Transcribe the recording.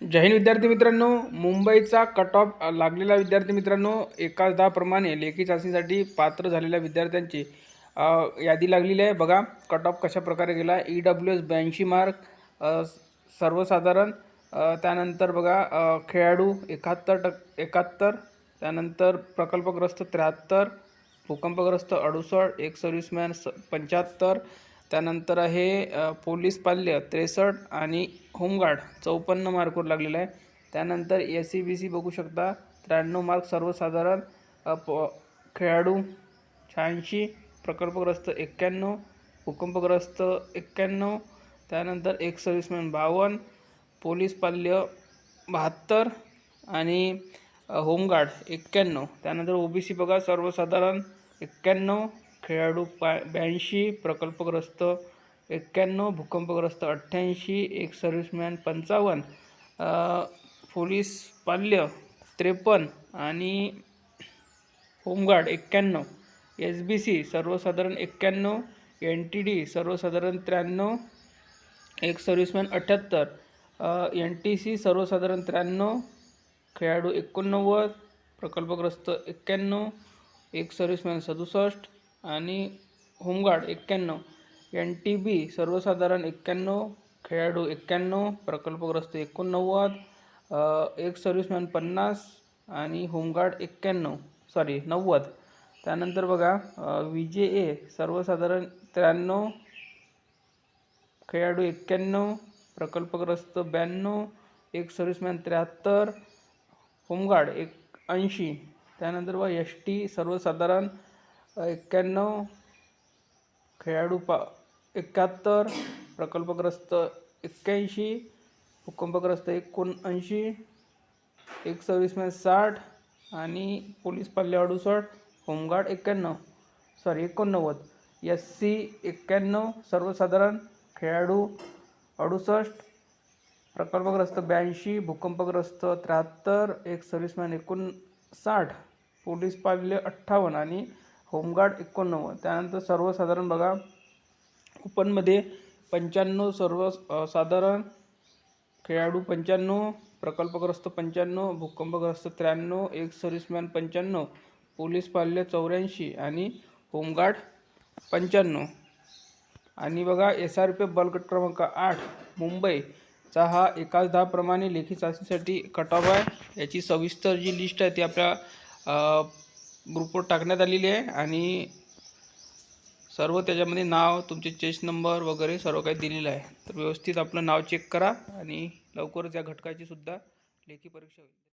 जय हिंद विद्यार्थी मित्रांनो. मुंबईचा कट ऑफ लागलेला विद्यार्थी मित्रांनो एकाच दहा प्रमाणे लेखी चाचणीसाठी पात्र झालेल्या विद्यार्थ्यांची यादी लागलेली आहे. बघा कट ऑफ कशाप्रकारे गेला? ई डब्ल्यू एस ब्याऐंशी मार्क सर्वसाधारण त्यानंतर बघा खेळाडू एकाहत्तर टक एकाहत्तर त्यानंतर प्रकल्पग्रस्त त्र्याहत्तर भूकंपग्रस्त अडुसष्ट एक सर्व्हिसमॅन स पंच्याहत्तर त्यानंतर आहे पोलीस पाल्य त्रेसष्ट आणि होमगार्ड चौपन्न मार्कवर लागलेला आहे. त्यानंतर एस सी बी सी बघू शकता त्र्याण्णव मार्क सर्वसाधारण प खेळाडू शहाऐंशी प्रकल्पग्रस्त एक्क्याण्णव भूकंपग्रस्त एक्क्याण्णव त्यानंतर एक सर्व्हिसमॅन बावन्न पोलीस पाल्य बहात्तर आणि होमगार्ड एक्क्याण्णव. त्यानंतर ओ बी सी बघा सर्वसाधारण एक्क्याण्णव खेळाडू पा ब्याऐंशी प्रकल्पग्रस्त एक्क्याण्णव भूकंपग्रस्त अठ्ठ्याऐंशी एक सर्व्हिसमॅन पंचावन्न पोलीस पाल्य त्रेपन्न आणि होमगार्ड एक्क्याण्णव एस बी सी सर्वसाधारण एक्क्याण्णव एन टी डी सर्वसाधारण त्र्याण्णव एक सर्व्हिसमॅन अठ्ठ्याहत्तर एन टी सी सर्वसाधारण त्र्याण्णव खेळाडू एकोणनव्वद प्रकल्पग्रस्त एक्क्याण्णव एक सर्व्हिसमॅन सदुसष्ट आणि होमगार्ड एक्क्याण्णव एन टी बी सर्वसाधारण एक्क्याण्णव खेळाडू एक्क्याण्णव प्रकल्पग्रस्त एकोणनव्वद एक सर्व्हिसमॅन पन्नास आणि होमगार्ड एक्क्याण्णव सॉरी नव्वद. त्यानंतर बघा व्ही जे ए सर्वसाधारण त्र्याण्णव खेळाडू एक्क्याण्णव प्रकल्पग्रस्त ब्याण्णव एक सर्व्हिसमॅन त्र्याहत्तर होमगार्ड एक ऐंशी. त्यानंतर बघा एस टी सर्वसाधारण एक्क्याण्णव खेळाडू पा एकाहत्तर प्रकल्पग्रस्त एक्क्याऐंशी भूकंपग्रस्त एकोणऐंशी एक सर्व्हिसमॅन साठ आणि पोलीस पाल्य अडुसष्ट होमगार्ड एक्क्याण्णव सॉरी एकोणनव्वद. एस सी एक्क्याण्णव सर्वसाधारण खेळाडू अडुसष्ट प्रकल्पग्रस्त ब्याऐंशी भूकंपग्रस्त त्र्याहत्तर एक सर्व्हिसमॅन एकोणसाठ पोलीस पाल्य अठ्ठावन्न आणि होमगार्ड एकोणनव्वद. त्यानंतर सर्वसाधारण बघा ओपनमध्ये पंच्याण्णव सर्व साधारण खेळाडू पंच्याण्णव प्रकल्पग्रस्त पंच्याण्णव भूकंपग्रस्त त्र्याण्णव एक सर्व्हिसमॅन पंच्याण्णव पोलीस पाल्य चौऱ्याऐंशी आणि होमगार्ड पंच्याण्णव. आणि बघा एस आर पी एफ बलगट क्रमांक आठ मुंबईचा हा एकाच दहा प्रमाणे लेखी चाचणीसाठी कट ऑफ आहे. याची सविस्तर जी लिस्ट आहे ती आपल्या ग्रुपवर टाकण्यात आलेली आहे आणि सर्व त्याच्यामध्ये नाव तुमचे चेस्ट नंबर वगैरे सर्व काही दिलेलं आहे. तर व्यवस्थित आपलं नाव चेक करा आणि लवकरच या घटकाची सुद्धा लेखी परीक्षा होईल.